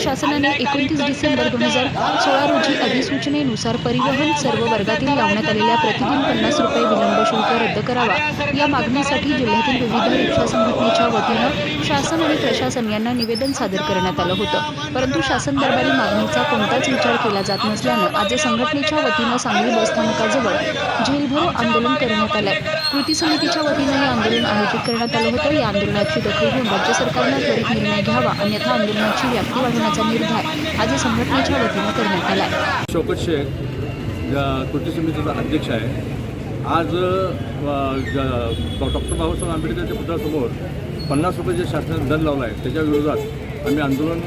शासनाने एकोणतीस डिसेंबर दोन हजार सोळा रोजी अधिसूचनेनुसार परिवहन सर्व वर्गातील लावण्यात आलेल्या प्रतिदिन पन्नास रुपये विलंब शुल्क रद्द करावा. या मागणीसाठी जिल्ह्यातील विविध रिक्षा संघटनेच्या वतीनं शासन आणि प्रशासन यांना निवेदन सादर करण्यात आलं होतं. परंतु शासन दरबारी मागणीचा कोणताच विचार केला जात नसल्यानं आज संघटनेच्या वतीनं सांगली बसस्थानकाजवळ जेलभरो आंदोलन करण्यात आलंय. कृती समितीच्या वतीनं हे आंदोलन आयोजित करण्यात आलं होतं. या आंदोलनाची दखल घेऊन राज्य सरकारनं त्वरित निर्णय घ्यावा. अन्यथा आंदोलनाची व्याप्ती करण्याचा निर्धार आज संघटनेच्या वतीनं करण्यात आला आहे. शौकत शेख ज्या कृती समितीचा अध्यक्ष आहे आज डॉक्टर बाबासाहेब आंबेडकरच्या पुतळ्यासमोर पन्नास रुपये जे शासनाने दर लावला आहे त्याच्या विरोधात आम्ही आंदोलन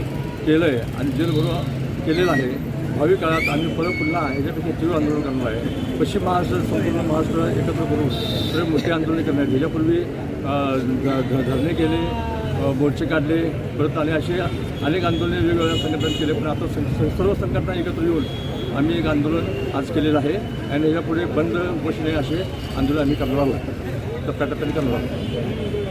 केलं आहे आणि जेलभरो केलेलं आहे भावी काळात आम्ही परत पुन्हा याच्यापेक्षा तीव्र आंदोलन करणार आहे. पश्चिम महाराष्ट्र संपूर्ण महाराष्ट्र एकत्र करून तर मोठे आंदोलन करणार आहे ह्याच्यापूर्वी ध- धरणे केले मोर्चे काढले परत आणि असे अनेक आंदोलने वेगवेगळ्या संघटना केले पण आता सं- सर्व संघटना एकत्र येऊन आम्ही एक आंदोलन आज केलेलं आहे. आणि यापुढे बंद उपोषणे असे आंदोलन आम्ही करणार आहोत. टप्प्याटप्प्याने करणार आहोत.